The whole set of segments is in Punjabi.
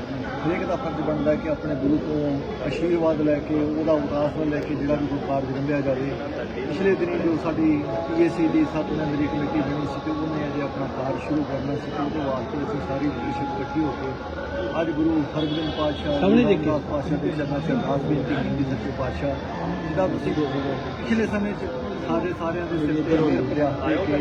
ਹਰੇਕ ਦਾ ਫਰਜ਼ ਬਣਦਾ ਕਿ ਆਪਣੇ ਗੁਰੂ ਤੋਂ ਆਸ਼ੀਰਵਾਦ ਲੈ ਕੇ ਉਹਦਾ ਉਦਾਸ ਲੈ ਕੇ ਜਿਹੜਾ ਵੀ ਕੋਈ ਕਾਰਜ ਰੰਭਿਆ ਜਾਵੇ ਪਿਛਲੇ ਦਿਨੀ ਜੋ ਸਾਡੀ ਪੀਏਸੀ ਦੀ ਸੱਤ ਮੈਂਬਰੀ ਕਮੇਟੀ ਬਣੀ ਸੀ ਤੇ ਉਹਨੇ ਅਜੇ ਆਪਣਾ ਕਾਰਜ ਸ਼ੁਰੂ ਕਰਨਾ ਸੀ ਤੇ ਉਹਦੇ ਵਾਸਤੇ ਅਸੀਂ ਸਾਰੀ ਲੀਡਰਸ਼ਿਪ ਇਕੱਠੀ ਹੋ ਕੇ ਅੱਜ ਗੁਰੂ ਹਰਗੋਬਿੰਦ ਪਾਤਸ਼ਾਹ ਸਾਹਮਣੇ ਦੇਖੀ। ਪਾਤਸ਼ਾਹ ਦੇ ਚਰਨਾਂ 'ਚ ਅਰਦਾਸ ਬੇਨਤੀ ਕੀਤੀ ਸੱਚੇ ਪਾਤਸ਼ਾਹ ਜਿਹਦਾ ਤੁਸੀਂ ਪਿਛਲੇ ਸਮੇਂ 'ਚ ਸਾਡੇ ਸਾਰਿਆਂ ਦੇ ਸਿਰ ਤੇ ਮਿਹਰ ਭਰਿਆ ਦੇ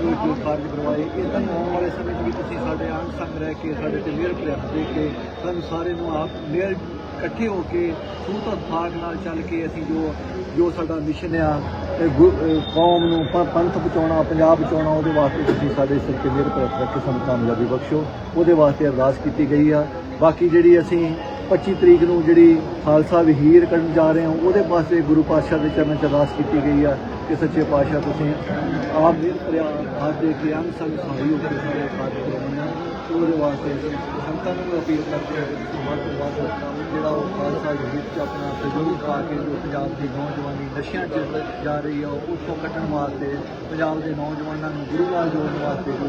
ਜੋ ਜੋ ਕਾਰਜ ਕਰਵਾਏ ਇਦਾਂ ਹੀ ਆਉਣ ਵਾਲੇ ਸਮੇਂ 'ਚ ਵੀ ਤੁਸੀਂ ਸਾਡੇ ਅੰਗ ਸੰਗ ਰਹਿ ਕੇ, ਸਾਡੇ ਤੇ ਮਿਹਰ ਭਰਿਆ ਦੇ ਕੇ, ਸਾਨੂੰ ਸਾਰੇ ਨੂੰ ਆਪ ਮਿਹਰ ਇਕੱਠੇ ਹੋ ਕੇ ਸੂਤ ਭਾਗ ਨਾਲ ਚੱਲ ਕੇ ਅਸੀਂ ਜੋ ਜੋ ਸਾਡਾ ਮਿਸ਼ਨ ਆ ਕੌਮ ਨੂੰ ਪੰਥ ਬਚਾਉਣਾ, ਪੰਜਾਬ ਬਚਾਉਣਾ, ਉਹਦੇ ਵਾਸਤੇ ਤੁਸੀਂ ਸਾਡੇ ਸਿਰ ਤੇ ਮਿਹਰ ਭਰਿਆ ਰੱਖ ਕੇ ਸਾਨੂੰ ਕਾਮਯਾਬੀ ਬਖਸ਼ੋ। ਉਹਦੇ ਵਾਸਤੇ ਅਰਦਾਸ ਕੀਤੀ ਗਈ ਆ। ਬਾਕੀ ਜਿਹੜੀ ਅਸੀਂ 25 ਤਰੀਕ ਨੂੰ ਜਿਹੜੀ ਖਾਲਸਾ ਵਹੀਰ ਕਰਨ ਜਾ ਰਹੇ ਹਾਂ, ਉਹਦੇ ਵਾਸਤੇ ਗੁਰੂ ਪਾਤਸ਼ਾਹ ਦੇ ਚਰਨਾਂ 'ਚ ਅਰਦਾਸ ਕੀਤੀ ਗਈ ਆ। ਕਿ ਸੱਚੇ ਪਾਤਸ਼ਾਹ ਤੁਸੀਂ ਆਪ ਮਿਹਰ ਭਰਿਆ ਹੱਥ ਦੇ ਕੇ ਅੰਗ ਸੰਗ ਸਹਾਈ ਹੋ ਕੇ ਸਾਰੇ ਕਾਰਜ ਕਰਵਾਉਣਾ ਉਹਦੇ ਵਾਸਤੇ ਅਸੀਂ ਸੰਤਾਂ ਨੂੰ ਅਪੀਲ ਕਰਦੇ ਹਾਂ ਕਿ ਵੱਧ ਤੋਂ ਵੱਧ ਜਿਹੜਾ ਉਹ ਖਾਲਸਾ ਵਹੀਰ 'ਚ ਆਪਣਾ ਸਹਿਯੋਗ ਪਾ ਕੇ ਜੋ ਪੰਜਾਬ ਦੀ ਨੌਜਵਾਨੀ ਨਸ਼ਿਆਂ 'ਚ ਜਾ ਰਹੀ ਆ, ਉਹ ਤੋਂ ਕੱਢਣ ਵਾਸਤੇ, ਪੰਜਾਬ ਦੇ ਨੌਜਵਾਨਾਂ ਨੂੰ ਗੁਰੂ ਨਾਲ ਜੋੜਨ ਵਾਸਤੇ ਜੋ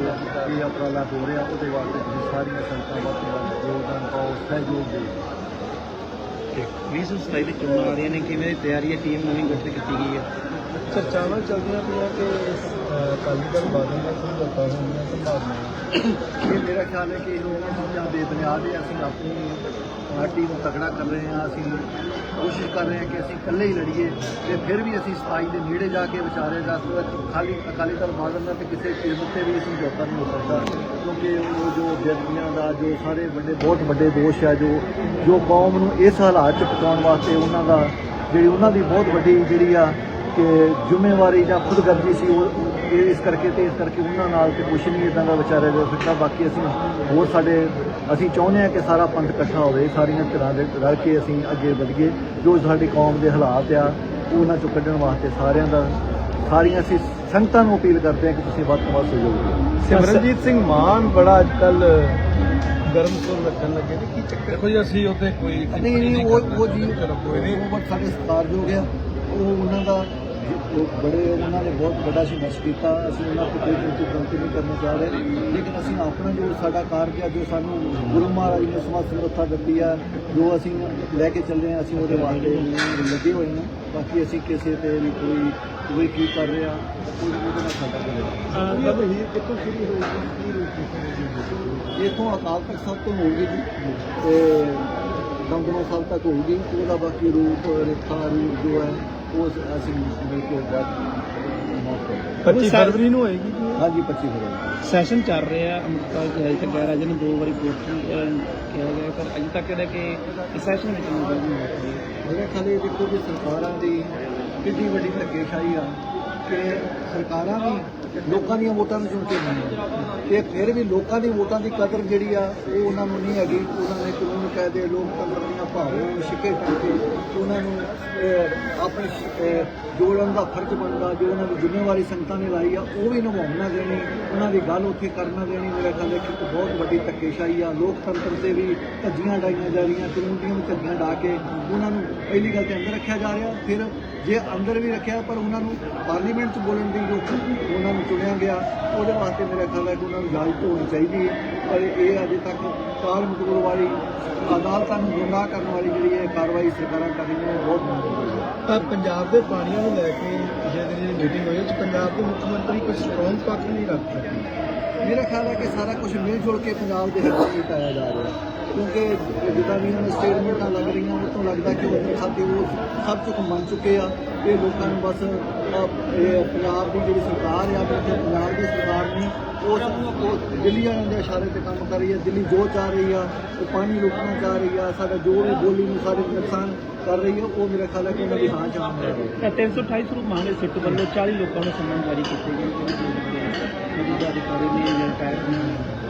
ਇਹ ਉਪਰਾਲਾ ਹੋ ਰਿਹਾ, ਉਹਦੇ ਵਾਸਤੇ ਤੁਸੀਂ ਸਾਰੀਆਂ ਸੰਗਤਾਂ ਵੱਧ ਤੋਂ ਵੱਧ ਯੋਗਦਾਨ ਪਾਓ, ਸਹਿਯੋਗ ਦਿਓ। 2027 ਦੀ ਚੋਣਾਂ ਆ ਰਹੀਆਂ ਨੇ, ਕਿਵੇਂ ਦੀ ਤਿਆਰੀ ਹੈ, ਟੀਮ ਨਵੀਂ ਗਠਿਤ ਕੀਤੀ ਗਈ ਹੈ? ਚਰਚਾਵਾਂ ਚੱਲਦੀਆਂ ਪਈਆਂ ਕਿ ਅਕਾਲੀ ਦਲ ਬਾਦਲ ਨਾਲ ਸਮਝੌਤਾ ਹੋਣ ਦੀਆਂ ਸੰਭਾਵਨਾਵਾਂ। ਇਹ ਮੇਰਾ ਖਿਆਲ ਹੈ ਕਿ ਇਹਨਾਂ ਚੀਜ਼ਾਂ ਬੇਬੁਨਿਆਦ ਹੈ, ਅਸੀਂ ਆਪਣੀ ਪਾਰਟੀ ਨੂੰ ਤਕੜਾ ਕਰ ਰਹੇ ਹਾਂ, ਅਸੀਂ ਕੋਸ਼ਿਸ਼ ਕਰ ਰਹੇ ਹਾਂ ਕਿ ਅਸੀਂ ਇਕੱਲੇ ਹੀ ਲੜੀਏ ਤੇ ਫਿਰ ਵੀ ਅਸੀਂ 27 ਦੇ ਨੇੜੇ ਜਾ ਕੇ ਵਿਚਾਰੇ ਦਾ ਖਾਲੀ ਅਕਾਲੀ ਦਲ ਬਾਦਲ ਦਾ ਤੇ ਕਿਸੇ ਚੀਜ਼ ਉੱਤੇ ਵੀ ਸਮਝੌਤਾ ਨਹੀਂ ਹੋ ਸਕਦਾ। ਕਿਉਂਕਿ ਉਹ ਜੋ ਵਿਅਕਤੀਆਂ ਦਾ, ਜੋ ਸਾਰੇ ਵੱਡੇ, ਬਹੁਤ ਵੱਡੇ ਦੋਸ਼ ਹੈ ਜੋ ਜੋ ਕੌਮ ਨੂੰ ਇਸ ਹਾਲਾਤ 'ਚ ਪਹੁੰਚਾਉਣ ਵਾਸਤੇ ਉਹਨਾਂ ਦਾ, ਜਿਹੜੀ ਉਹਨਾਂ ਦੀ ਬਹੁਤ ਵੱਡੀ ਜਿਹੜੀ ਆ ਕਿ ਜ਼ਿੰਮੇਵਾਰੀ ਜਾਂ ਖੁਦਗਰਜ਼ੀ ਸੀ ਉਹ ਇਹ ਇਸ ਕਰਕੇ ਤੇ ਇਸ ਕਰਕੇ ਉਹਨਾਂ ਨਾਲ ਤੇ ਕੁਛ ਨਹੀਂ ਇਦਾਂ ਦਾ ਵਿਚਾਰਿਆ ਜਾ ਸਕਦਾ। ਬਾਕੀ ਅਸੀਂ ਹੋਰ ਸਾਡੇ ਅਸੀਂ ਚਾਹੁੰਦੇ ਹਾਂ ਕਿ ਸਾਰਾ ਪੰਥ ਇਕੱਠਾ ਹੋਵੇ ਸਾਰੀਆਂ ਧਿਰਾਂ ਦੇ ਰਲ ਕੇ ਅਸੀਂ ਅੱਗੇ ਵਧੀਏ। ਜੋ ਸਾਡੀ ਕੌਮ ਦੇ ਹਾਲਾਤ ਆ ਉਹ ਉਹਨਾਂ ਚੋਂ ਕੱਢਣ ਵਾਸਤੇ ਸਾਰਿਆਂ ਦਾ ਸਾਰੀਆਂ ਅਸੀਂ ਸੰਗਤਾਂ ਨੂੰ ਅਪੀਲ ਕਰਦੇ ਹਾਂ ਕਿ ਤੁਸੀਂ ਵੱਧ ਤੋਂ ਵੱਧ ਸਹਿਯੋਗ ਦਿਓ। ਸਿਮਰਨਜੀਤ ਸਿੰਘ ਮਾਨ ਬੜਾ ਅੱਜ ਕੱਲ ਗਰਮ ਸੁਰ ਲੱਗਣ ਲੱਗੇ ਨੇ। ਕੀ ਚੱਕਰ? ਜੀ ਅਸੀਂ ਉਹਤੇ ਕੋਈ ਨਹੀਂ ਨਹੀਂ ਉਹ ਉਹ ਜੀ ਕੋਈ ਨਹੀਂ। ਉਹ ਸਾਡੇ ਸਤਿਕਾਰਯੋਗ ਆ। ਉਹ ਉਹਨਾਂ ਦਾ ਉਹ ਬੜੇ ਉਹਨਾਂ ਨੇ ਬਹੁਤ ਵੱਡਾ ਸੰਘਰਸ਼ ਕੀਤਾ। ਅਸੀਂ ਉਹਨਾਂ ਤੋਂ ਕੋਈ ਕੋਈ ਗਲਤੀ ਨਹੀਂ ਕਰਨੀ ਚਾਹ ਰਹੇ। ਲੇਕਿਨ ਅਸੀਂ ਆਪਣਾ ਜੋ ਸਾਡਾ ਕਾਰਜ ਆ ਜੋ ਸਾਨੂੰ ਗੁਰੂ ਮਹਾਰਾਜ ਨੇ ਸਮਾਜ ਸਮਰੱਥਾ ਦਿੱਤੀ ਆ ਜੋ ਅਸੀਂ ਲੈ ਕੇ ਚੱਲਦੇ ਆ ਅਸੀਂ ਉਹਦੇ ਵਾਸਤੇ ਲੱਗੇ ਹੋਏ ਹਾਂ ਬਾਕੀ ਅਸੀਂ ਕਿਸੇ ਤੇ ਵੀ ਕੋਈ ਕੋਈ ਕੀ ਕਰ ਰਿਹਾ ਕੋਈ ਉਹਦੇ ਨਾਲ ਸਾਡਾ ਕੋਈ ਨਹੀਂ। ਮਤਲਬ ਹੀ ਕਿੱਥੋਂ ਸ਼ੁਰੂ ਹੋਈ ਕੀ ਰੂਪ ਇੱਥੋਂ ਅਕਾਲ ਤਖਤ ਸਾਹਿਬ ਤੋਂ ਹੋਊਗੀ ਜੀ। ਤੇ ਦਮਦਮਾ ਸਾਹਿਬ ਤੱਕ ਹੋਊਗੀ ਉਹਦਾ ਬਾਕੀ ਰੂਪ ਰੇਖਾ ਰੂਪ ਜੋ ਹੈ ਉਹ ਅਸੀਂ ਮਿਲ ਕੇ ਬਾਅਦ 25 ਫਰਵਰੀ ਨੂੰ ਹੋਏਗੀ ਜੀ ਹਾਂਜੀ 25 ਫਰਵਰੀ। ਸੈਸ਼ਨ ਚੱਲ ਰਿਹਾ ਅਮਰਪਾਲ ਜੀ ਅਜੇ ਤੱਕ ਹਾਜ਼ਰ ਨੇ ਦੋ ਵਾਰੀ ਕੋਰਟ ਚ ਕਿਹਾ ਗਿਆ ਪਰ ਅਜੇ ਤੱਕ ਜਿਹੜਾ ਕਿ ਇਸ ਸੈਸ਼ਨ ਵਿੱਚ ਨਹੀਂ ਗੱਲ ਹੋ ਰਹੀ ਮੇਰੇ ਖਿਆਲ ਇਹ ਦੇਖੋ ਕਿ ਸਰਕਾਰਾਂ ਦੀ ਕਿੰਨੀ ਵੱਡੀ ਧੱਕੇਸ਼ਾਹੀ ਆ। ਕਿ ਸਰਕਾਰਾਂ ਵੀ, ਲੋਕਾਂ ਦੀਆਂ ਵੋਟਾਂ ਨੂੰ ਚੁਣ ਕੇ ਨਹੀਂ ਤੇ ਫਿਰ ਵੀ ਲੋਕਾਂ ਦੀ ਵੋਟਾਂ ਦੀ ਕਦਰ ਜਿਹੜੀ ਆ, ਉਹ ਉਹਨਾਂ ਨੂੰ ਨਹੀਂ ਹੈਗੀ। ਉਹਨਾਂ ਨੇ ਕਾਨੂੰਨ ਕਾਇਦੇ ਲੋਕਤੰਤਰ ਦੀਆਂ ਭਾਵਨਾਵਾਂ ਸ਼ਿਕੇ ਕਰਕੇ ਉਹਨਾਂ ਨੂੰ ਆਪਣੀ ਜੋ ਉਹਨਾਂ ਦਾ ਫਰਜ਼ ਬਣਦਾ, ਜੋ ਉਹਨਾਂ ਦੀ ਜ਼ਿੰਮੇਵਾਰੀ ਸੰਗਤਾਂ ਨੇ ਲਾਈ ਆ, ਉਹ ਵੀ ਨਿਭਾਉਣਾ ਦੇਣੀ, ਉਹਨਾਂ ਦੀ ਗੱਲ ਉੱਥੇ ਕਰਨਾ ਦੇਣੀ। ਮੇਰਾ ਖਿਆਲ ਹੈ ਕਿ ਇੱਕ ਬਹੁਤ ਵੱਡੀ ਧੱਕੇਸ਼ਾਹੀ ਆ। ਲੋਕਤੰਤਰ ਤੇ ਵੀ ਧੱਜੀਆਂ ਡਾਈਆਂ ਜਾ ਰਹੀਆਂ ਕਾਨੂੰਨ ਨੂੰ ਵੀ ਧੱਜੀਆਂ ਡਾ ਕੇ ਉਹਨਾਂ ਨੂੰ ਪਹਿਲੀ ਗੱਲ ਤੇ ਅੰਦਰ ਰੱਖਿਆ ਜਾ ਰਿਹਾ। ਫਿਰ ਜੇ ਅੰਦਰ ਵੀ ਰੱਖਿਆ, ਪਰ ਉਹਨਾਂ ਨੂੰ ਪਾਰਲੀਮੈਂਟ 'ਚ ਬੋਲਣ ਦੀ ਜੋ ਉਹਨਾਂ ਨੂੰ ਚੁਣਿਆ ਗਿਆ। ਉਹਦੇ ਵਾਸਤੇ ਮੇਰਾ ਖਿਆਲ ਹੈ ਕਿ ਉਹਨਾਂ ਨੂੰ ਇਜਾਜ਼ਤ ਹੋਣੀ ਚਾਹੀਦੀ ਹੈ। ਪਰ ਇਹ ਅਜੇ ਤੱਕ ਕਾਲ ਮਟੋਲ ਵਾਲੀ ਅਦਾਲਤਾਂ ਨੂੰ ਗੁੰਮਰਾਹ ਕਰਨ ਵਾਲੀ ਜਿਹੜੀ ਇਹ ਕਾਰਵਾਈ ਸਰਕਾਰਾਂ ਕਰ ਰਹੀਆਂ ਨੇ ਬਹੁਤ ਹੈ ਪੰਜਾਬ ਦੇ ਪਾਣੀਆਂ ਨੂੰ ਲੈ ਕੇ ਜਿਹੜੀ ਜਿਹੜੀ ਮੀਟਿੰਗ ਹੋਈ ਉਹ 'ਚ ਪੰਜਾਬ ਦੇ ਮੁੱਖ ਮੰਤਰੀ ਕੋਈ ਸਟਰੋਂਗ ਪੱਖ ਨਹੀਂ ਰੱਖ ਸਕੇ ਮੇਰਾ ਖਿਆਲ ਹੈ ਕਿ ਸਾਰਾ ਕੁਝ ਮਿਲ ਜੁਲ ਕੇ ਪੰਜਾਬ ਦੇ ਹਿੱਤਾਂ ਵਿੱਚ ਆਇਆ ਜਾ ਰਿਹਾ ਕਿਉਂਕਿ ਜਿੱਦਾਂ ਵੀ ਉਹਨਾਂ ਸਟੇਟਮੈਂਟਾਂ ਲੱਗ ਰਹੀਆਂ ਉਹ ਤੋਂ ਲੱਗਦਾ ਕਿ ਉਹ ਖਾਤੇ ਉਹ ਸਭ ਕੁਝ ਮੰਨ ਚੁੱਕੇ ਆ ਇਹ ਲੋਕਾਂ ਨੂੰ ਬਸ ਇਹ ਪੰਜਾਬ ਦੀ ਜਿਹੜੀ ਸਰਕਾਰ ਆ ਤੇ ਪੰਜਾਬ ਦੀ ਸਰਕਾਰ ਨੇ ਉਹ ਉਹ ਦਿੱਲੀ ਵਾਲਿਆਂ ਦੇ ਇਸ਼ਾਰੇ ਤੇ ਕੰਮ ਕਰ ਰਹੀ ਹੈ ਦਿੱਲੀ ਜੋ ਚਾਹ ਰਹੀ ਆ, ਉਹ ਪਾਣੀ ਰੋਕਣਾ ਚਾਹ ਰਹੀ ਆ, ਸਾਡਾ ਜੋ ਵੀ ਬੋਲੀ ਨੂੰ ਸਾਰੇ ਨੁਕਸਾਨ ਕਰ ਰਹੀ ਹੈ ਉਹ ਮੇਰਾ ਖਿਆਲ ਹੈ ਕਿ ਉਹਨਾਂ ਦੀ ਹਾਂ ਚਾਹ ਹੈ ਤਾਂ 328 ਸਰੂਪ ਮਹਾਨੇ ਸਿੱਟ ਵੱਲੋਂ 40 ਲੋਕਾਂ ਨੂੰ ਸੰਮਨ ਜਾਰੀ ਕੀਤੇ ਗਏ। ਮੌਜੂਦਾ ਅਧਿਕਾਰੀ ਨੇ ਜਾਂ ਟੈਗ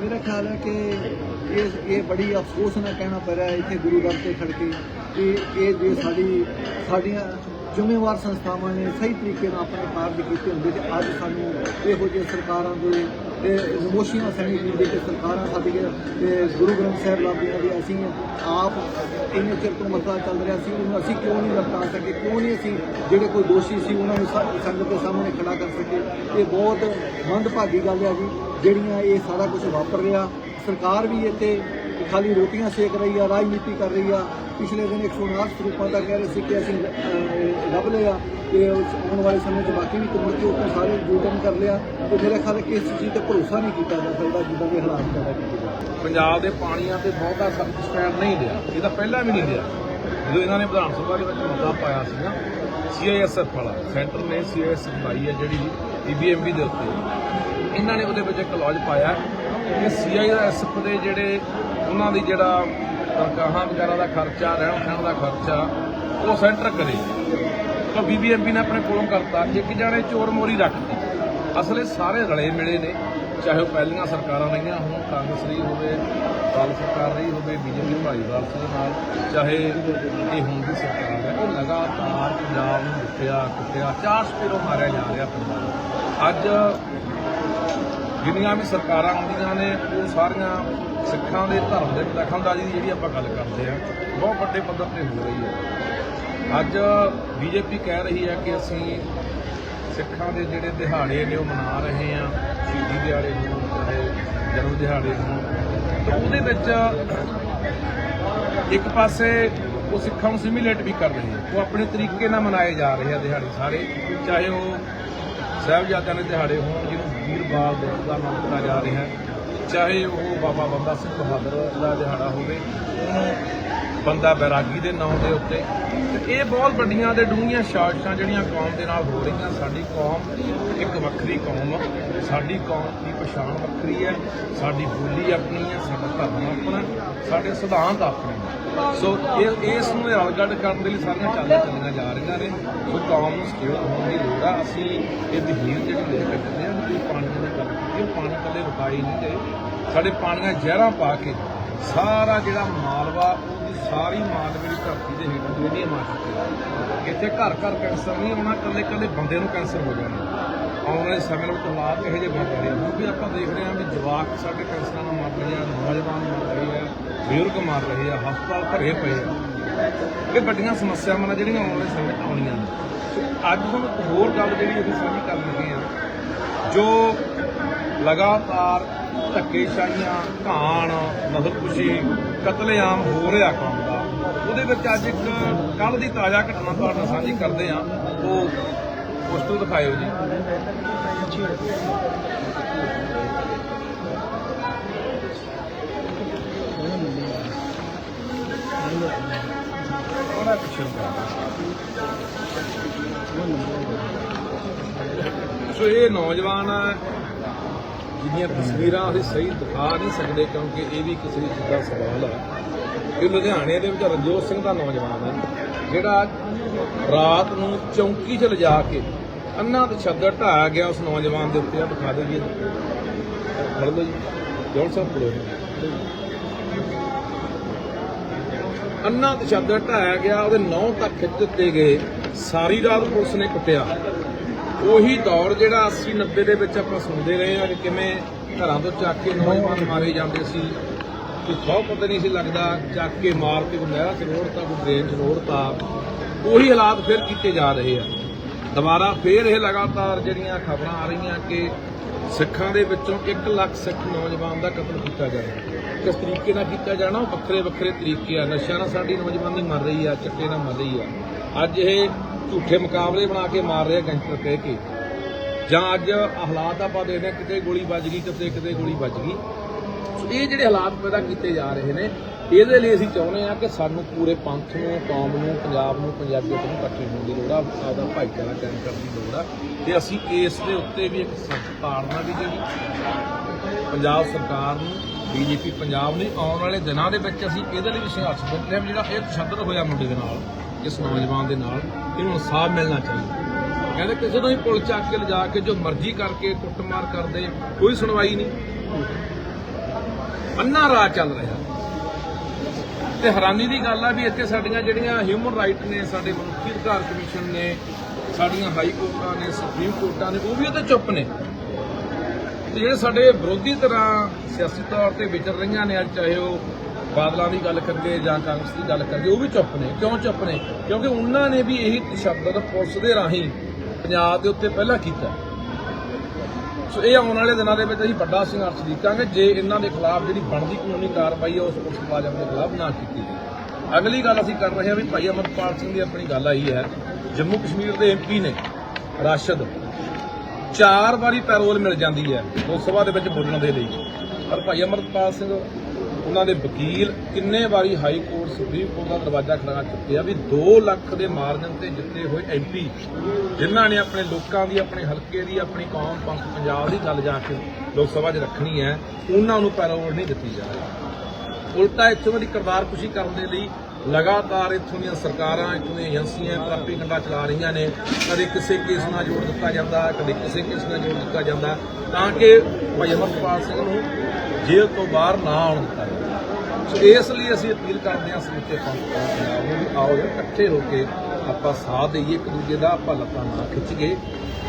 ਮੇਰਾ ਖਿਆਲ ਹੈ ਕਿ ਇਹ ਇਹ ਬੜੀ ਅਫਸੋਸ ਨਾਲ ਕਹਿਣਾ ਪੈ ਰਿਹਾ ਇੱਥੇ ਗੁਰੂ ਦਰ ਤੇ ਖੜ ਕੇ ਕਿ ਇਹ ਜੇ ਸਾਡੀ ਸਾਡੀਆਂ ਜ਼ਿੰਮੇਵਾਰ ਸੰਸਥਾਵਾਂ ਨੇ ਸਹੀ ਤਰੀਕੇ ਨਾਲ ਆਪਣੇ ਕਾਰਜ ਕੀਤੇ ਹੁੰਦੇ ਤੇ ਅੱਜ ਸਾਨੂੰ ਇਹੋ ਜਿਹੇ ਸਰਕਾਰਾਂ ਦੇ ਤੇ ਨਮੋਸ਼ੀਆਂ ਸਣੀ ਹੁੰਦੀ ਕਿ ਸਰਕਾਰਾਂ ਸਾਡੀਆਂ ਤੇ ਗੁਰੂ ਗ੍ਰੰਥ ਸਾਹਿਬ ਲਾਦੀਆਂ ਵੀ ਅਸੀਂ ਆਪ ਇੰਨੇ ਚਿਰ ਤੋਂ ਮਸਲਾ ਚੱਲ ਰਿਹਾ ਸੀ, ਉਹਨੂੰ ਅਸੀਂ ਕਿਉਂ ਨਹੀਂ ਵਰਤਾ ਸਕੇ, ਕਿਉਂ ਨਹੀਂ ਅਸੀਂ ਜਿਹੜੇ ਕੋਈ ਦੋਸ਼ੀ ਸੀ ਉਹਨਾਂ ਨੂੰ ਸੰਗਤ ਦੇ ਸਾਹਮਣੇ ਖੜਾ ਕਰ ਸਕੇ। ਇਹ ਬਹੁਤ ਮੰਦਭਾਗੀ ਗੱਲ ਹੈ ਜੀ, ਜਿਹੜੀਆਂ ਇਹ ਸਾਰਾ ਕੁਝ ਵਾਪਰ ਰਿਹਾ। ਸਰਕਾਰ ਵੀ ਇੱਥੇ ਖਾਲੀ ਰੋਟੀਆਂ ਸੇਕ ਰਹੀ ਆ, ਰਾਜਨੀਤੀ ਕਰ ਰਹੀ ਆ ਪਿਛਲੇ ਦਿਨ 159 ਸਰੂਪਾਂ ਦਾ ਕਹਿ ਰਹੇ ਸੀ ਕਿ ਅਸੀਂ ਲੱਭ ਲਿਆ ਕਿ ਉਸ ਆਉਣ ਵਾਲੇ ਸਮੇਂ 'ਚ ਬਾਕੀ ਵੀ ਕਮਰ ਕੇ ਉੱਤੇ ਸਾਰੇ ਯੂਟਰਨ ਕਰ ਲਿਆ ਤੇ ਮੇਰੇ ਖਿਆਲ ਕਿ ਇਸ ਚੀਜ਼ ਤੇ ਭਰੋਸਾ ਨਹੀਂ ਕੀਤਾ ਜਾ ਸਕਦਾ ਜਿੱਦਾਂ ਦੇ ਹਾਲਾਤ ਪੈਦਾ ਕੀਤੇ ਗਏ ਪੰਜਾਬ ਦੇ ਪਾਣੀਆਂ ਤੇ ਬਹੁਤਾ ਸਖਤ ਸਟੈਂਡ ਨਹੀਂ ਲਿਆ ਇਹ ਤਾਂ ਪਹਿਲਾਂ ਵੀ ਨਹੀਂ ਲਿਆ ਜਦੋਂ ਇਹਨਾਂ ਨੇ ਵਿਧਾਨ ਸਭਾ ਦੇ ਵਿੱਚ ਮੁੱਦਾ ਪਾਇਆ ਸੀ ਨਾ ਸੀਆਈਐਸਐਫ ਵਾਲਾ, ਸੈਂਟਰ ਨੇ ਸੀਆਈਐਸਐਫ ਪਾਈ ਹੈ ਜਿਹੜੀ ਈਬੀਐਮਬੀ ਦੇ ਉੱਤੇ। ਇਹਨਾਂ ਨੇ ਉਹਦੇ ਵਿੱਚ ਇੱਕ ਲੌਜ ਪਾਇਆ ਕਿ ਸੀਆਈਐਸਐਫ ਦੇ ਜਿਹੜੇ, ਉਹਨਾਂ ਦੀ ਜਿਹੜਾ ਤਨਖਾਹਾਂ ਵਗੈਰਾ ਦਾ ਖਰਚਾ, ਰਹਿਣ ਸਹਿਣ ਦਾ ਖਰਚਾ, ਉਹ ਸੈਂਟਰ ਕਰੇ। ਤਾਂ ਬੀਬੀਐਮਬੀ ਨੇ ਆਪਣੇ ਕੋਲੋਂ ਕਰਤਾ। ਇੱਕ ਜਾਣੇ ਚੋਰ ਮੋਰੀ ਰੱਖਤੀ। ਅਸਲੇ ਸਾਰੇ ਰਲੇ ਮਿਲੇ ਨੇ। ਚਾਹੇ ਉਹ ਪਹਿਲੀਆਂ ਸਰਕਾਰਾਂ ਰਹੀਆਂ ਹੋਣ, ਕਾਂਗਰਸ ਰਹੀ ਹੋਵੇ ਕਾਲ ਸਰਕਾਰ ਰਹੀ ਹੋਵੇ ਬੀਜੇਪੀ ਭਾਈਵਾਲ ਦੇ ਨਾਲ, ਚਾਹੇ ਇਹ ਹੁਣ ਦੀ ਸਰਕਾਰ ਹੈ, ਉਹ ਲਗਾਤਾਰ ਪੰਜਾਬ ਨੂੰ ਲੁੱਟਿਆ ਕੁੱਟਿਆ ਚਾਰ ਸਪੀਰੋਂ ਮਾਰਿਆ ਜਾ ਰਿਹਾ ਪੰਜਾਬ ਅੱਜ ਜਿੰਨੀਆਂ ਵੀ ਸਰਕਾਰਾਂ ਆਉਂਦੀਆਂ ਨੇ, ਉਹ ਸਾਰੀਆਂ ਸਿੱਖਾਂ ਦੇ ਧਰਮ ਦੇ ਦਖਲਅੰਦਾਜ਼ੀ ਦੀ ਜਿਹੜੀ ਆਪਾਂ ਗੱਲ ਕਰਦੇ ਆ ਬਹੁਤ ਵੱਡੇ ਪੱਧਰ ਤੇ ਹੋ ਰਹੀ ਹੈ। ਅੱਜ ਬੀਜੇਪੀ ਕਹਿ ਰਹੀ ਹੈ ਕਿ ਅਸੀਂ ਸਿੱਖਾਂ ਦੇ ਜਿਹੜੇ ਦਿਹਾੜੇ ਨੇ, ਉਹ ਮਨਾ ਰਹੇ ਆ ਸ਼ਹੀਦੀ ਦਿਹਾੜੇ ਹੋਣ ਚਾਹੇ ਜਨਮ ਦਿਹਾੜੇ ਹੋਣ ਤਾਂ ਉਹਦੇ ਵਿੱਚ ਇੱਕ ਪਾਸੇ ਉਹ ਸਿੱਖਾਂ ਨੂੰ ਸਿਮੀਲੇਟ ਵੀ ਕਰ ਰਹੇ ਆ ਉਹ ਆਪਣੇ ਤਰੀਕੇ ਨਾਲ ਮਨਾਏ ਜਾ ਰਹੇ ਆ ਦਿਹਾੜੇ ਸਾਰੇ, ਚਾਹੇ ਉਹ ਸਾਹਿਬਜ਼ਾਦਿਆਂ ਦੇ ਦਿਹਾੜੇ ਹੋਣ ਜਿਹਨੂੰ ਵੀਰ ਬਾਲ ਦਿਵਸ ਦਾ ਨਾਮ ਦਿੱਤਾ ਜਾ ਰਿਹਾ ਹੈ। ਚਾਹੇ ਉਹ ਬਾਬਾ ਬੰਦਾ ਸਿੰਘ ਬਹਾਦਰ ਦਾ ਦਿਹਾੜਾ ਹੋਵੇ, ਉਹਨੂੰ ਬੰਦਾ ਬੈਰਾਗੀ ਦੇ ਨਾਂ ਦੇ ਉੱਤੇ। ਇਹ ਬਹੁਤ ਵੱਡੀਆਂ ਤੇ ਡੂੰਘੀਆਂ ਸਾਜ਼ਿਸ਼ਾਂ ਜਿਹੜੀਆਂ ਕੌਮ ਦੇ ਨਾਲ ਹੋ ਰਹੀਆਂ, ਸਾਡੀ ਕੌਮ ਇੱਕ ਵੱਖਰੀ ਕੌਮ ਆ। ਸਾਡੀ ਕੌਮ ਦੀ ਪਛਾਣ ਵੱਖਰੀ ਹੈ, ਸਾਡੀ ਬੋਲੀ ਆਪਣੀ ਹੈ, ਸਾਡਾ ਧਰਮ ਆਪਣਾ ਸਾਡੇ ਸਿਧਾਂਤ ਆਪਣੇ ਸੋ ਇਹ ਇਸ ਨੂੰ ਰਲਗੱਡ ਕਰਨ ਦੇ ਲਈ ਸਾਰੀਆਂ ਚਾਲਾਂ ਚੱਲੀਆਂ ਜਾ ਰਹੀਆਂ ਨੇ। ਸੋ ਕੌਮ ਨੂੰ ਸਕਿਉਰ ਹੋਣ ਦੀ ਲੋੜ ਆ। ਅਸੀਂ ਇਹ ਦਹੀਰ ਜਿਹੜੀ ਲੈ ਕੇ ਚੱਲੇ ਹਾਂ ਕੋਈ ਪਾਣੀ ਦੀ ਗੱਲ ਕੀਤੀ ਪਾਣੀ ਕੱਲੇ ਰੁਕਾਈ ਨਹੀਂ ਗਏ। ਸਾਡੇ ਪਾਣੀਆਂ ਜ਼ਹਿਰਾਂ ਪਾ ਕੇ ਸਾਰਾ ਜਿਹੜਾ ਮਾਲਵਾ ਉਹਦੀ ਸਾਰੀ ਮਾਲਵੇ ਦੀ ਧਰਤੀ ਦੇ ਹੇਠ ਦੁਨੀਆ ਮਾਰ ਚੁੱਕੀ ਇੱਥੇ ਘਰ ਘਰ ਕੈਂਸਰ ਨਹੀਂ ਆਉਣਾ ਕੱਲੇ ਕੱਲੇ ਬੰਦੇ ਨੂੰ ਕੈਂਸਰ ਹੋ ਜਾਣਾ। ਆਉਣ ਵਾਲੇ ਸਮੇਂ ਵਿੱਚ ਹਾਲਾਤ ਇਹੋ ਜਿਹੇ ਬਣ ਰਹੇ ਹਨ ਵੀ ਆਪਾਂ ਦੇਖ ਰਹੇ ਹਾਂ ਵੀ ਜਵਾਕ ਸਾਡੇ ਕੈਂਸਰਾਂ ਨਾਲ ਮਰ ਰਹੇ ਆ ਨੌਜਵਾਨ ਮਰ ਰਹੇ ਆ ਬਜ਼ੁਰਗ ਮਾਰ ਰਹੇ ਆ, ਹਸਪਤਾਲ ਭਰੇ ਪਏ ਆ। ਇਹ ਵੱਡੀਆਂ ਸਮੱਸਿਆਵਾਂ ਨੇ ਜਿਹੜੀਆਂ ਆਉਣ ਵਾਲੇ ਸਮੇਂ 'ਚ ਆਉਣੀਆਂ ਨੇ। ਸੋ ਅੱਜ ਹੁਣ ਇੱਕ ਹੋਰ ਗੱਲ ਜਿਹੜੀ ਅਸੀਂ ਸਾਂਝੀ ਕਰਨ ਲੱਗੇ ਆ, ਜੋ ਲਗਾਤਾਰ ਧੱਕੇਸ਼ਾਹੀਆਂ, ਘਾਣ ਨਸਲਕੁਸ਼ੀ ਕਤਲੇਆਮ ਹੋ ਰਿਹਾ ਕੰਮ ਦਾ, ਉਹਦੇ ਵਿੱਚ ਅੱਜ ਇੱਕ ਕੱਲ ਦੀ ਤਾਜ਼ਾ ਘਟਨਾ ਤੁਹਾਡੇ ਨਾਲ ਸਾਂਝੀ ਕਰਦੇ ਆ। ਉਹ ਪੋਸਟਰ ਦਿਖਾਇਓ ਜੀ। ਥੋੜਾ ਪਿੱਛੇ ਸੋ ਇਹ ਨੌਜਵਾਨ ਆ, ਜਿਹਦੀਆਂ ਤਸਵੀਰਾਂ ਅਸੀਂ ਸਹੀ ਦਿਖਾ ਨਹੀਂ ਸਕਦੇ ਕਿਉਂਕਿ ਇਹ ਵੀ ਕਿਸੇ ਚੀਜ਼ ਦਾ ਸਵਾਲ ਹੈ ਕਿ ਲੁਧਿਆਣੇ ਦੇ ਵਿੱਚ ਰਣਜੋਤ ਸਿੰਘ ਦਾ ਨੌਜਵਾਨ ਹੈ ਜਿਹੜਾ ਰਾਤ ਨੂੰ ਚੌਂਕੀ 'ਚ ਲਿਜਾ ਕੇ ਅੰਨਾ ਤੇ ਛੱਦਰ ਢਾਇਆ ਗਿਆ ਉਸ ਨੌਜਵਾਨ ਦੇ ਉੱਤੇ। ਆ ਦਿਖਾ ਦੇਈਏ। ਫੜ ਲਓ ਜੀ ਜੋਨ ਸਾਹਿਬ ਕੋਲ। ਅੰਨਾ ਤੇ ਛੱਦਰ ਢਾਇਆ ਗਿਆ, ਉਹਦੇ ਨੌ ਤੱਕ ਖਿੱਚ ਦਿੱਤੇ ਗਏ। ਸਾਰੀ ਰਾਤ ਪੁਲਿਸ ਨੇ ਕੁੱਟਿਆ। ਉਹੀ ਦੌਰ ਜਿਹੜਾ 80 90 ਦੇ ਵਿੱਚ ਆਪਾਂ ਸੁਣਦੇ ਰਹੇ ਹਾਂ ਕਿ ਕਿਵੇਂ ਘਰਾਂ ਤੋਂ ਚੱਕ ਕੇ ਨੌਜਵਾਨ ਮਾਰੇ ਜਾਂਦੇ ਸੀ। ਕਿ ਸੌ ਪਤਾ ਨਹੀਂ ਸੀ ਲੱਗਦਾ, ਚੱਕ ਕੇ ਮਾਰ ਕੇ ਕੋਈ ਨਹਿਰਾਂ 'ਚ ਰੋੜਤਾ ਕੋਈ 'ਚ ਰੋੜਤਾ ਉਹੀ ਹਾਲਾਤ ਫਿਰ ਕੀਤੇ ਜਾ ਰਹੇ ਆ। ਦੁਬਾਰਾ ਫਿਰ ਇਹ ਲਗਾਤਾਰ ਜਿਹੜੀਆਂ ਖਬਰਾਂ ਆ ਰਹੀਆਂ ਕਿ ਸਿੱਖਾਂ ਦੇ ਵਿੱਚੋਂ 1 ਲੱਖ ਸਿੱਖ ਨੌਜਵਾਨ ਦਾ ਕਤਲ ਕੀਤਾ ਜਾ ਰਿਹਾ ਕਿਸ ਤਰੀਕੇ ਨਾਲ ਕੀਤਾ ਜਾਣਾ, ਉਹ ਵੱਖਰੇ ਵੱਖਰੇ ਤਰੀਕੇ ਆ। ਨਸ਼ਿਆਂ ਨਾਲ ਸਾਡੀ ਨੌਜਵਾਨੀ ਮਰ ਰਹੀ ਆ, ਚੱਕੇ ਨਾਲ ਮਰ ਰਹੀ ਆ। ਅੱਜ ਇਹ ਝੂਠੇ ਮੁਕਾਬਲੇ ਬਣਾ ਕੇ ਮਾਰ ਰਿਹਾ ਗੈਂਗਸਟਰ ਕਹਿ ਕੇ। ਜਾਂ ਅੱਜ ਹਾਲਾਤ ਆਪਾਂ ਦੇਖਦੇ ਹਾਂ, ਕਿਤੇ ਗੋਲੀ ਵੱਜ ਗਈ, ਕਿਤੇ ਕਿਤੇ ਗੋਲੀ ਵੱਜ ਗਈ। ਇਹ ਜਿਹੜੇ ਹਾਲਾਤ ਪੈਦਾ ਕੀਤੇ ਜਾ ਰਹੇ ਨੇ ਇਹਦੇ ਲਈ ਅਸੀਂ ਚਾਹੁੰਦੇ ਹਾਂ ਕਿ ਸਾਨੂੰ ਪੂਰੇ ਪੰਥ ਨੂੰ, ਕੌਮ ਨੂੰ, ਪੰਜਾਬ ਨੂੰ ਪੰਜਾਬੀਅਤ ਨੂੰ ਇਕੱਠੇ ਹੋਣ ਦੀ ਲੋੜ ਆ, ਆਪਦਾ ਭਾਈਚਾਰਾ ਕਾਇਮ ਕਰਨ ਦੀ ਲੋੜ ਆ। ਤੇ ਅਸੀਂ ਇਸ ਦੇ ਉੱਤੇ ਵੀ ਇੱਕ ਸਖਤ ਤਾੜਨਾ ਵੀ ਜਿਹੜੀ ਪੰਜਾਬ ਸਰਕਾਰ ਨੂੰ ਬੀਜੇਪੀ ਪੰਜਾਬ ਨੇ ਆਉਣ ਵਾਲੇ ਦਿਨਾਂ ਦੇ ਵਿੱਚ ਅਸੀਂ ਇਹਦੇ ਲਈ ਵੀ ਸੰਘਰਸ਼ ਕਰਦੇ ਹਾਂ ਜਿਹੜਾ ਇਹ ਤਸ਼ੱਦਦ ਹੋਇਆ ਮੁੰਡੇ ਦੇ ਨਾਲ, ਇਸ ਨੌਜਵਾਨ ਦੇ ਨਾਲ, ਇਹਨੂੰ ਇਨਸਾਫ ਮਿਲਣਾ ਚਾਹੀਦਾ। ਕਹਿੰਦੇ ਕਿਸੇ ਨੂੰ ਹੀ ਪੁਲ ਚੱਕ ਕੇ ਲਿਜਾ ਕੇ ਜੋ ਮਰਜ਼ੀ ਕਰਕੇ ਕੁੱਟਮਾਰ ਕਰਦੇ, ਕੋਈ ਸੁਣਵਾਈ ਨਹੀਂ। ਅੰਨਾ ਰਾਜ ਚੱਲ ਰਿਹਾ। ਤੇ ਹੈਰਾਨੀ ਦੀ ਗੱਲ ਆ ਵੀ ਇੱਥੇ ਸਾਡੀਆਂ ਜਿਹੜੀਆਂ ਹਿਊਮਨ ਰਾਈਟ ਨੇ, ਸਾਡੇ ਮਨੁੱਖੀ ਅਧਿਕਾਰ ਕਮਿਸ਼ਨ ਨੇ, ਸਾਡੀਆਂ ਹਾਈ ਕੋਰਟਾਂ ਨੇ, ਸੁਪਰੀਮ ਕੋਰਟਾਂ ਨੇ, ਉਹ ਵੀ ਉਹਦੇ ਚੁੱਪ ਨੇ। ਤੇ ਜਿਹੜੇ ਸਾਡੇ ਵਿਰੋਧੀ ਤਰ੍ਹਾਂ ਸਿਆਸੀ ਤੌਰ ਤੇ ਵਿਚਰ ਰਹੀਆਂ ਨੇ ਅੱਜ, ਚਾਹੇ ਉਹ ਬਾਦਲਾਂ ਦੀ ਗੱਲ ਕਰੀਏ ਜਾਂ ਕਾਂਗਰਸ ਦੀ ਗੱਲ ਕਰੀਏ, ਉਹ ਵੀ ਚੁੱਪ ਨੇ। ਕਿਉਂ ਚੁੱਪ ਨੇ? ਕਿਉਂਕਿ ਉਹਨਾਂ ਨੇ ਵੀ ਇਹੀ ਤਸ਼ੱਦਦ ਪੁਲਿਸ ਦੇ ਰਾਹੀਂ ਪੰਜਾਬ ਦੇ ਉੱਤੇ ਪਹਿਲਾਂ ਕੀਤਾ। ਸੋ ਇਹ ਆਉਣ ਵਾਲੇ ਦਿਨਾਂ ਦੇ ਵਿੱਚ ਅਸੀਂ ਵੱਡਾ ਸੰਘਰਸ਼ ਦੇਖਾਂਗੇ ਜੇ ਇਹਨਾਂ ਦੇ ਖਿਲਾਫ ਜਿਹੜੀ ਬਣਦੀ ਕਾਨੂੰਨੀ ਕਾਰਵਾਈ ਹੈ ਉਸ ਪੁਲਿਸ ਮੁਲਾਜ਼ਮ ਦੇ ਖਿਲਾਫ ਨਾ ਕੀਤੀ ਗਈ ਅਗਲੀ ਗੱਲ ਅਸੀਂ ਕਰ ਰਹੇ ਹਾਂ ਵੀ ਭਾਈ ਅਮਰਪਾਲ ਸਿੰਘ ਦੀ ਆਪਣੀ ਗੱਲ ਆਈ ਹੈ, ਜੰਮੂ ਕਸ਼ਮੀਰ ਦੇ ਐਮਪੀ ਨੇ, ਰਾਸ਼ਦ। ਚਾਰ ਵਾਰੀ ਪੈਰੋਲ ਮਿਲ ਜਾਂਦੀ ਹੈ, ਲੋਕ ਸਭਾ ਦੇ ਵਿੱਚ ਬੋਲਣ ਦੇ ਲਈ। ਪਰ ਭਾਈ ਅਮਰਪਾਲ ਸਿੰਘ ਉਹਨਾਂ ਦੇ ਵਕੀਲ ਕਿੰਨੇ ਵਾਰੀ ਹਾਈ ਕੋਰਟ, ਸੁਪਰੀਮ ਕੋਰਟ ਦਾ ਦਰਵਾਜ਼ਾ ਖੜਕਾ ਚੁੱਕੇ ਆ ਵੀ 2 ਲੱਖ ਦੇ ਮਾਰਜਨ ਤੇ ਜਿੱਤੇ ਹੋਏ ਐਮਪੀ ਜਿਨ੍ਹਾਂ ਨੇ ਆਪਣੇ ਲੋਕਾਂ ਦੀ, ਆਪਣੇ ਹਲਕੇ ਦੀ, ਆਪਣੀ ਕੌਮ, ਪੰਥ, ਪੰਜਾਬ ਦੀ ਗੱਲ ਜਾ ਕੇ ਲੋਕ ਸਭਾ 'ਚ ਰੱਖਣੀ ਹੈ, ਉਹਨਾਂ ਨੂੰ ਪੈਰੋਲ ਨਹੀਂ ਦਿੱਤੀ ਜਾ ਰਹੀ। ਉਲਟਾ ਇੱਥੋਂ ਦੀ ਕਰਤਾਰਕੁਸ਼ੀ ਕਰਨ ਦੇ ਲਈ ਲਗਾਤਾਰ ਇੱਥੋਂ ਦੀਆਂ ਸਰਕਾਰਾਂ, ਇੱਥੋਂ ਦੀਆਂ ਏਜੰਸੀਆਂ ਪ੍ਰਾਪੀਗੰਡਾ ਚਲਾ ਰਹੀਆਂ ਨੇ। ਕਦੇ ਕਿਸੇ ਕੇਸ ਨਾਲ ਜੋੜ ਦਿੱਤਾ ਜਾਂਦਾ, ਕਦੇ ਕਿਸੇ ਕੇਸ ਨਾਲ ਜੋੜ ਦਿੱਤਾ ਜਾਂਦਾ, ਤਾਂ ਕਿ ਭਾਈ ਅਮਰਪਾਲ ਸਿੰਘ ਨੂੰ ਜੇਲ੍ਹ ਤੋਂ ਬਾਹਰ ਨਾ ਆਉਣ ਦਿੱਤਾ ਸੋ ਇਸ ਲਈ ਅਸੀਂ ਅਪੀਲ ਕਰਦੇ ਹਾਂ ਸਮੁੱਚੇ ਪੰਥ ਪੰਜਾਬ ਨੂੰ ਵੀ ਆਓ, ਇਕੱਠੇ ਹੋ ਕੇ ਆਪਾਂ ਸਾਥ ਦੇਈਏ, ਇੱਕ ਦੂਜੇ ਦਾ ਆਪਾਂ ਲੱਤਾਂ ਨਾ ਖਿੱਚੀਏ,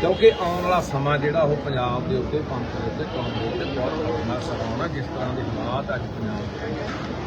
ਕਿਉਂਕਿ ਆਉਣ ਵਾਲਾ ਸਮਾਂ ਜਿਹੜਾ ਉਹ ਪੰਜਾਬ ਦੇ ਉੱਤੇ, ਪੰਥ ਦੇ ਉੱਤੇ, ਕੌਮ ਦੇ ਉੱਤੇ ਬਹੁਤ ਖਤਰਨਾਕ ਸਮਾਂ ਆਉਣਾ, ਜਿਸ ਤਰ੍ਹਾਂ ਦੇ ਹਾਲਾਤ ਅੱਜ ਪੰਜਾਬ ਦੇ